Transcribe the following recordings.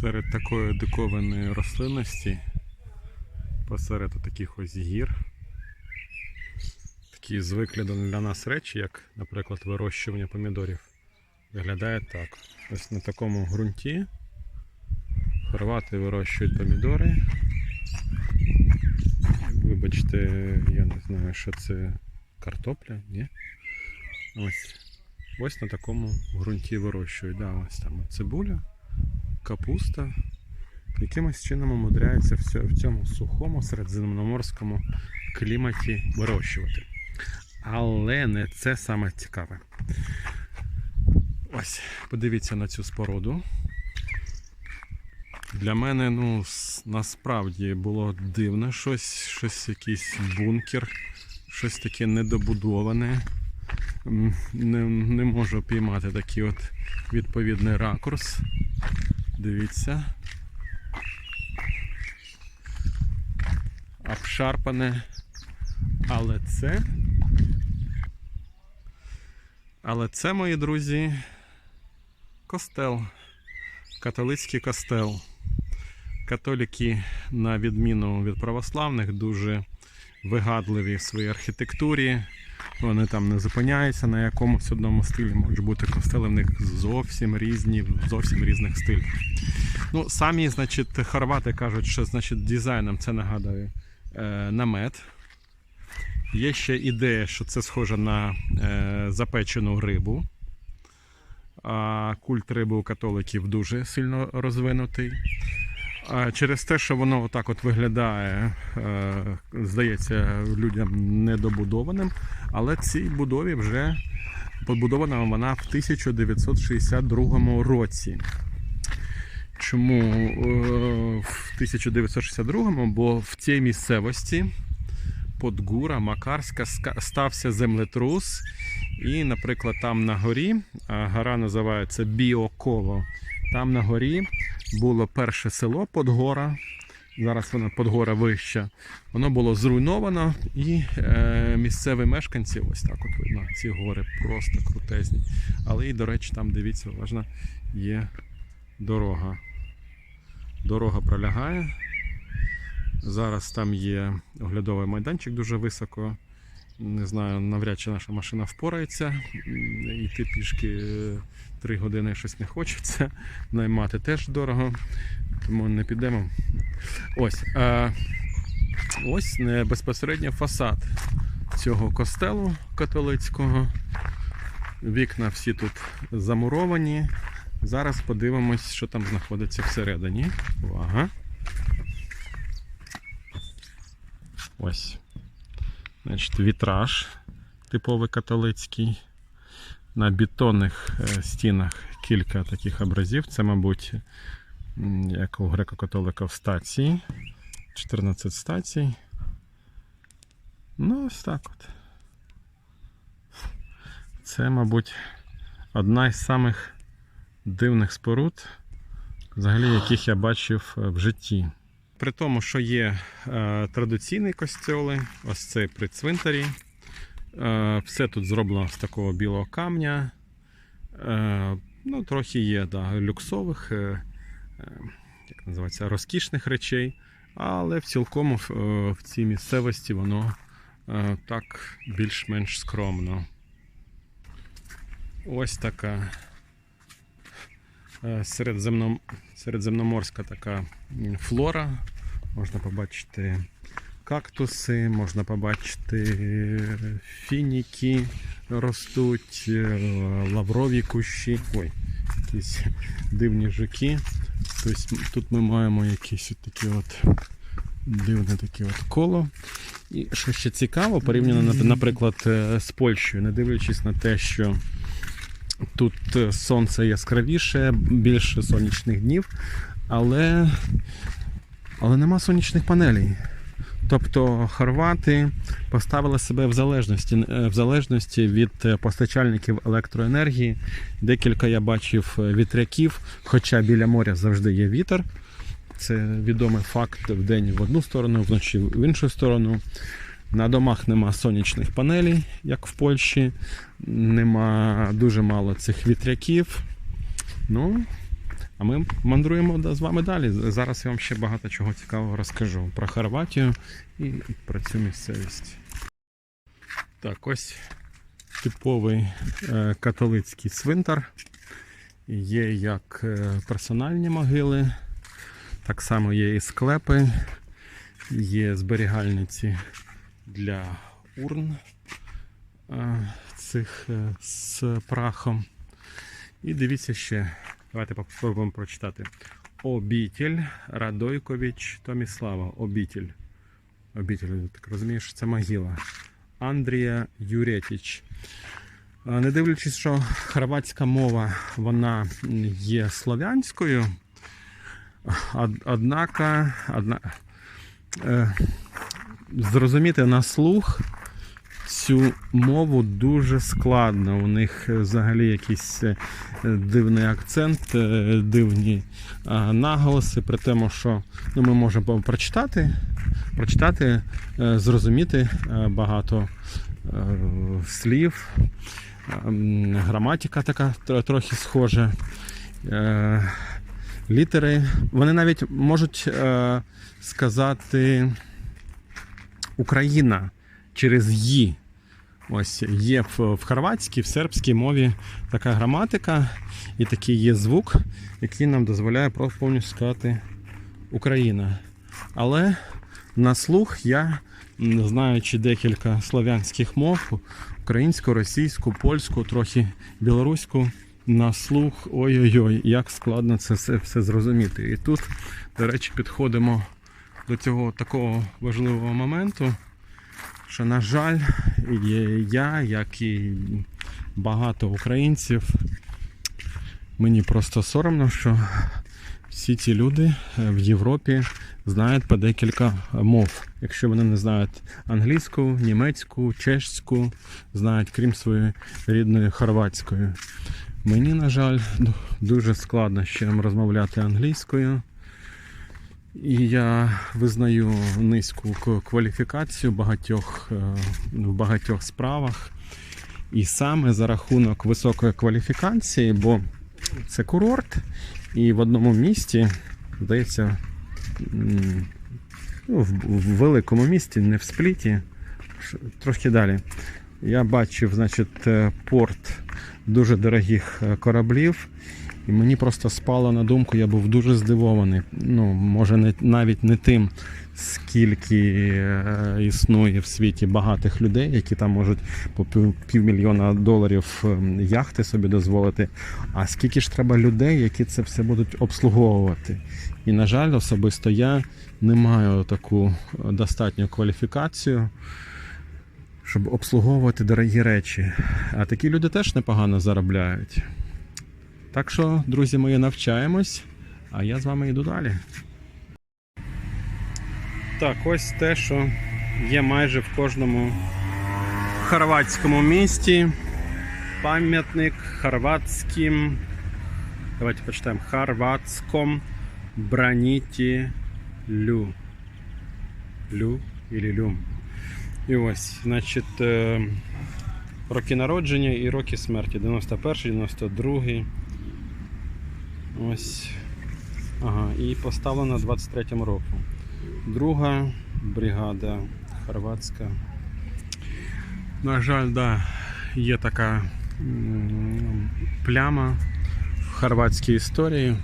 Серед такої дикованої рослинності, посеред таких ось гір, такі звиклі для нас речі, як, наприклад, вирощування помідорів, виглядає так. Ось на такому ґрунті хорвати вирощують помідори. Вибачте, я не знаю, що це картопля, ні? Ось. Ось на такому ґрунті вирощують. Да, ось там цибуля, капуста. Якимось чином умудряється в цьому сухому середземноморському кліматі вирощувати. Але не це саме цікаве. Ось, подивіться на цю споруду. Для мене, ну, насправді було дивно щось, щось якийсь бункер, щось таке недобудоване. Не, не можу піймати такий от відповідний ракурс. Дивіться. Обшарпане. Але це. Але це, мої друзі, костел. Католицький костел. Католіки, на відміну від православних, дуже вигадливі в своїй архітектурі. Вони там не зупиняються на якомусь одному стилі. Можуть бути костели в них зовсім різні, зовсім різних стилях. Ну, самі, значить, хорвати кажуть, що значить, дизайном це нагадує е, намет. Є ще ідея, що це схоже на е, запечену рибу. А культ риби у католиків дуже сильно розвинутий. Через те, що воно отак от виглядає, е, здається, людям недобудованим, але цій будові вже побудована вона в 1962 році. Чому е, в 1962? Бо в цій місцевості Подгура, Макарська стався землетрус. І, наприклад, там на горі, гора називається Біоколо. Там на горі було перше село Подгора. Зараз воно Подгора вища. Воно було зруйновано, і е, місцеві мешканці, ось так от видно, ці гори просто крутезні. Але і, до речі, там дивіться, уважно, є дорога. Дорога пролягає. Зараз там є оглядовий майданчик дуже високо. Не знаю, навряд чи наша машина впорається. Йти пішки 3 години щось не хочеться. Наймати теж дорого, тому не підемо. Ось. А, ось не безпосередньо фасад цього костелу католицького. Вікна всі тут замуровані. Зараз подивимось, що там знаходиться всередині. Увага. Ось. Значить, вітраж типовий католицький. На бетонних е, стінах кілька таких образів. Це, мабуть, як у греко-католиків стації. 14 стацій. Ну, ось так от. Це, мабуть, одна із самих дивних споруд, взагалі, яких я бачив е, в житті. При тому, що є е, традиційні костьоли, ось цей при цвинтарі. Е, все тут зроблено з такого білого камня. Е, ну, трохи є да, люксових, е, е, як називається, розкішних речей. Але в цілкому в, е, в цій місцевості воно е, так більш-менш скромно. Ось така середземном, середземноморська така флора. Можна побачити кактуси, можна побачити фініки ростуть, е, лаврові кущі. Ой, якісь дивні жуки. Тобто тут ми маємо якісь такі от дивне таке от коло. І що ще цікаво, порівняно, наприклад, е, з Польщею, не дивлячись на те, що тут е, сонце яскравіше, більше сонячних днів, але, але нема сонячних панелей. Тобто хорвати поставили себе в залежності, е, в залежності від е, постачальників електроенергії. Декілька я бачив вітряків, хоча біля моря завжди є вітер. Це відомий факт вдень в одну сторону, вночі в іншу сторону. На домах нема сонячних панелей, як в Польщі. Нема дуже мало цих вітряків. Ну, А ми мандруємо з вами далі. Зараз я вам ще багато чого цікавого розкажу про Хорватію і про цю місцевість. Так, ось типовий е, католицький цвинтар. Є як е, персональні могили, так само є і склепи, є зберігальниці для урн е, цих е, з прахом. І дивіться ще, давайте попробуємо прочитати. Обітель Радойкович Томіслава. Обітель. Обітель, так розумію, що це могила. Андрія Юретіч. Не дивлячись, що хорватська мова вона є слов'янською, од- однака, одна, е, зрозуміти на слух цю мову дуже складно. У них е, взагалі якийсь е, дивний акцент, е, дивні наголоси, при тому, що ну, ми можемо прочитати, прочитати, зрозуміти багато слів. Ем, Граматика така трохи схожа. Літери. Вони навіть можуть сказати Україна через «ї». Ось є в, хорватській, в сербській мові така граматика і такий є звук, який нам дозволяє повністю сказати Україна. Але на слух я, знаючи декілька слов'янських мов, українську, російську, польську, трохи білоруську, на слух, ой-ой-ой, як складно це все, все зрозуміти. І тут, до речі, підходимо до цього такого важливого моменту, що, на жаль, я, як і багато українців, мені просто соромно, що всі ці люди е, в Європі знають по декілька мов. Якщо вони не знають англійську, німецьку, чешську, знають крім своєї рідної хорватської. Мені, на жаль, дуже складно ще розмовляти англійською. І я визнаю низьку кваліфікацію багатьох, е, в багатьох справах. І саме за рахунок високої кваліфікації, бо це курорт, і в одному місті, здається, ну, в, великому місті, не в спліті, трошки далі. Я бачив, значить, е, порт дуже дорогих е, кораблів. І мені просто спало на думку, я був дуже здивований. Ну, може, не, навіть не тим, скільки е, існує в світі багатих людей, які там можуть по пів- півмільйона доларів ем, яхти собі дозволити. А скільки ж треба людей, які це все будуть обслуговувати. І, на жаль, особисто я не маю таку е, достатню кваліфікацію, щоб обслуговувати дорогі речі. А такі люди теж непогано заробляють. Так що, друзі мої, навчаємось, а я з вами йду далі. Так, ось те, що є майже в кожному хорватському місті. Пам'ятник хорватським. Давайте почитаємо. Хорватськом браніті Лю. Лю или Лю. І ось, значить, е, роки народження і роки смерті. 91, 92. Ось. Ага, і поставлено в 23-му року. Друга бригада хорватська. На жаль, да, є така пляма в хорватській історії.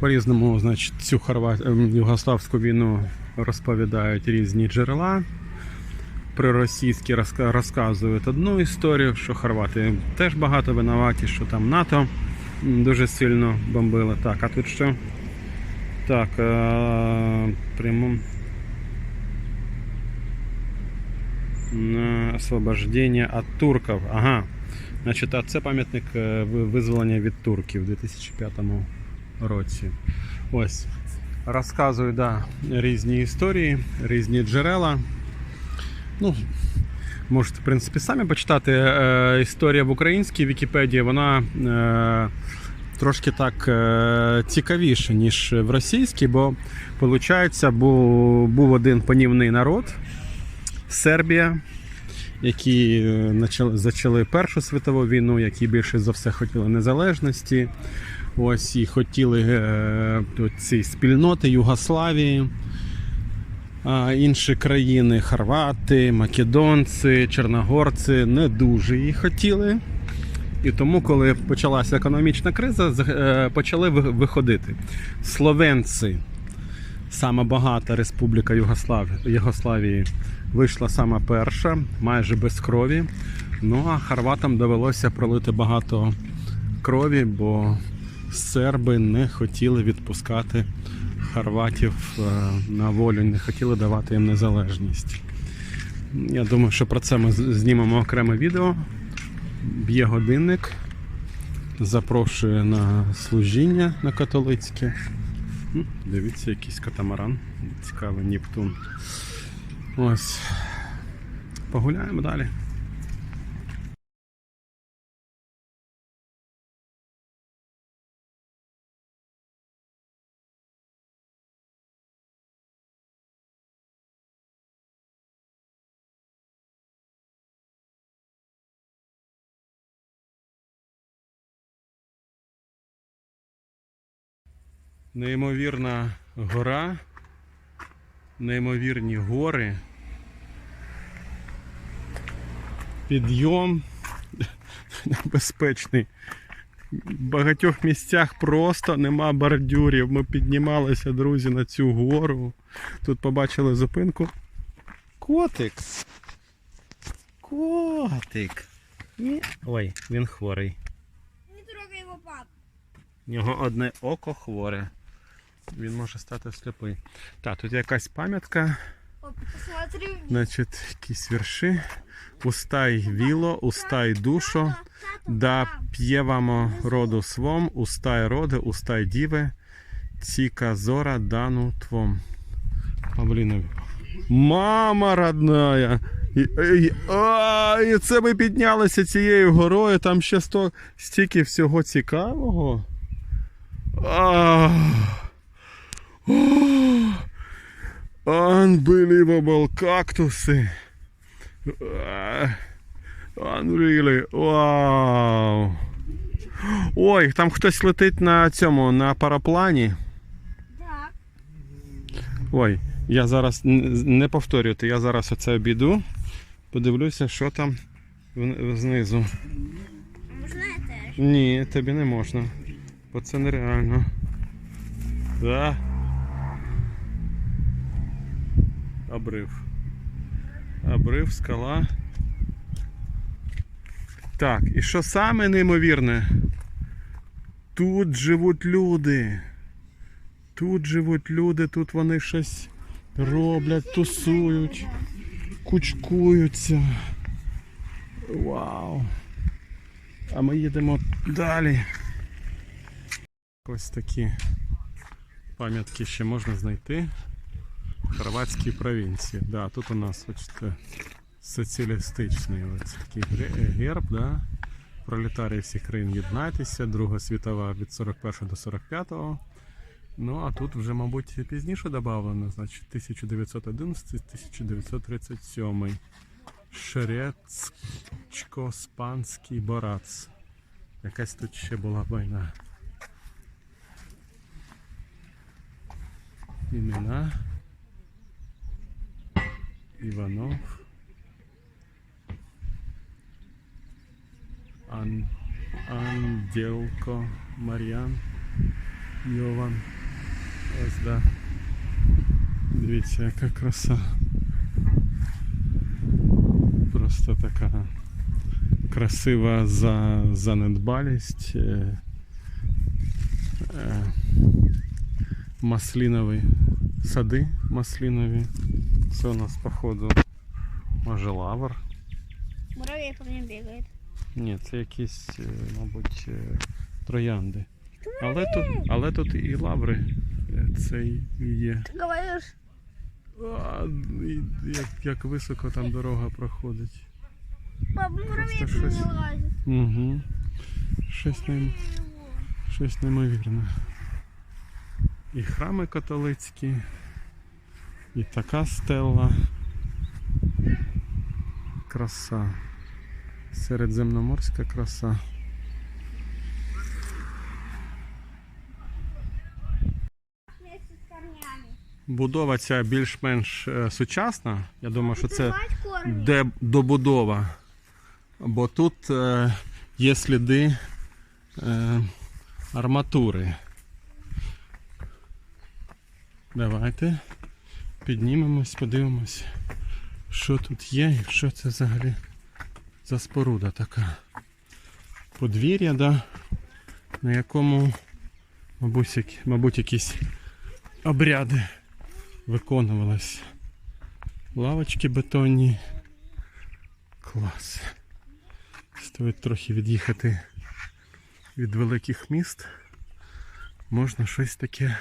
По-різному, значить, цю хорва... ем, югославську війну розповідають різні джерела. Проросійські розка- розказують одну історію, що хорвати теж багато винуваті, що там НАТО дуже сильно бомбили. Так, а тут що? Так, е- прямо освобождение от турків. Ага. Значить, а це пам'ятник е, визволення від турків у 2005 році. Ось. Розказую, да, різні історії, різні джерела. Ну, можете, в принципі, самі почитати. Е, історія в українській Вікіпедії, вона е, трошки так е, цікавіша, ніж в російській, бо, виходить, був, був один панівний народ Сербія, які е, зачали Першу світову війну, які більше за все хотіли незалежності. Ось і хотіли е, ці спільноти Югославії. Інші країни, хорвати, македонці, чорногорці не дуже її хотіли. І тому, коли почалася економічна криза, е, почали виходити. Словенці, сама багата республіка Югослав... Югославії, вийшла сама перша, майже без крові. Ну а хорватам довелося пролити багато крові, бо серби не хотіли відпускати хорватів е, на волю, не хотіли давати їм незалежність. Я думаю, що про це ми знімемо окреме відео. Б'є годинник, запрошує на служіння на католицьке. Дивіться, якийсь катамаран. Цікавий Нептун. Ось. Погуляємо далі. Неймовірна гора, неймовірні гори. Підйом небезпечний. В багатьох місцях просто нема бордюрів. Ми піднімалися, друзі, на цю гору. Тут побачили зупинку. Котик. Котик. Ні. Ой, він хворий. Не трогай его, пап. У нього одне око хворе. Він може стати сліпий. Так, тут якась пам'ятка, значить, якісь вірші. Устай віло, устай душо, да п'євамо роду свом, устай роди, устай діве, ціка зора дану твом. Павлінові. Мама родная! І, і, а, і це ми піднялися цією горою, там ще сто, стільки всього цікавого. А, Unbelievable кактуси. А, Unreally. Вау. Ой, там хтось летить на цьому, на параплані. Ой, я зараз не повторюйте, я зараз оце обійду. Подивлюся, що там знизу. Можно я теж? Ні, тобі не можна. Бо це нереально. Да. Обрив. Обрив, скала. Так, і що саме неймовірне? Тут живуть люди. Тут живуть люди, тут вони щось роблять, тусують, кучкуються. Вау. А ми їдемо далі. Ось такі пам'ятки ще можна знайти. Хорватській провінції. Да, тут у нас бачите, соціалістичний ось такий герб, да? Пролетарії всіх країн єднайтеся, Друга світова від 41 до 45. Ну, а тут вже, мабуть, пізніше додавано, значить, 1911-1937. Шрецько-спанський борац. Якась тут ще була війна. Імена. Іванов. Ан... Ангелко Мар'ян. Йован. Ось да. Дивіться, яка краса. Просто така красива за занедбалість. Е, е, маслінові сади маслінові. Це у нас, походу, може лавр. Муравей по мне бегает. Ні, це якісь, е, мабуть, е, троянди. Але тут, але тут і лаври. е, Це є. Ты говоришь? А, як, як високо там дорога проходить. Пап, муравей Просто мне Угу. Щось, нейм... Щось неймовірне. І храми католицькі, і така стелла. краса. Середземноморська краса. Будова ця більш-менш е, сучасна. Я думаю, що це де добудова. Бо тут е, є сліди е, арматури. Давайте піднімемось, подивимось, що тут є і що це взагалі за споруда така. Подвір'я, да, на якому, мабуть, мабуть, якісь обряди виконувались. Лавочки бетонні. Клас. Стоїть трохи від'їхати від великих міст. Можна щось таке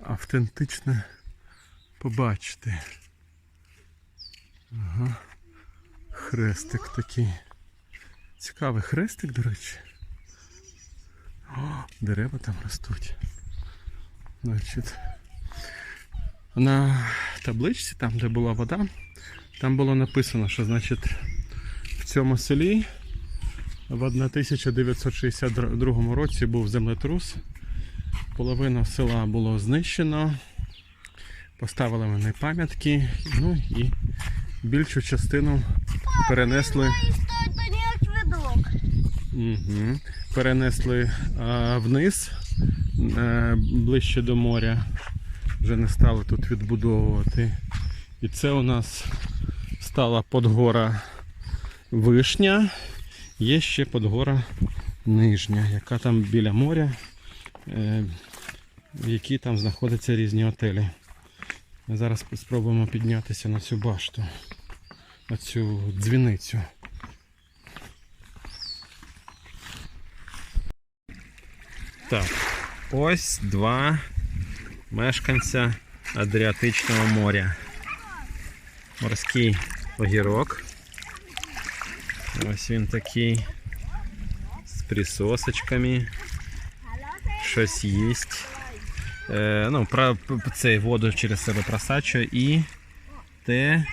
автентичне побачити. Ага. Хрестик такий. Цікавий хрестик, до речі. О, дерева там ростуть. Значить, на табличці, там, де була вода, там було написано, що значить в цьому селі в 1962 році був землетрус. Половина села було знищено, поставили вони пам'ятки, ну і більшу частину перенесли, угу, перенесли а, вниз, е, ближче до моря. Вже не стали тут відбудовувати. І це у нас стала подгора вишня. Є ще подгора нижня, яка там біля моря, е, в якій там знаходяться різні отелі. Ми зараз спробуємо піднятися на цю башту, на цю дзвіницю. Так, ось два мешканця Адріатичного моря. Морський огірок. Ось він такий. З присосочками. Щось їсть. Е, ну, про, цей воду через себе просачує і те, е,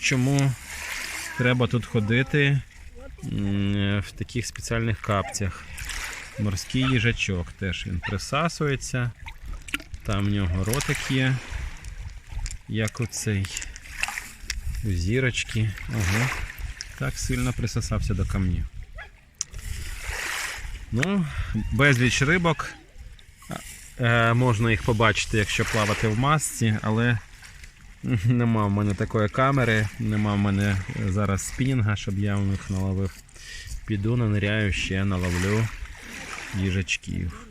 чому треба тут ходити в таких спеціальних капцях. Морський їжачок теж він присасується. Там в нього ротик є, як оцей у зірочки. Ого. Так сильно присосався до камнів. Ну, безліч рибок. Е, можна їх побачити, якщо плавати в масці, але нема в мене такої камери, нема в мене зараз спінінга, щоб я їх наловив. Піду наниряю ще наловлю їжачків.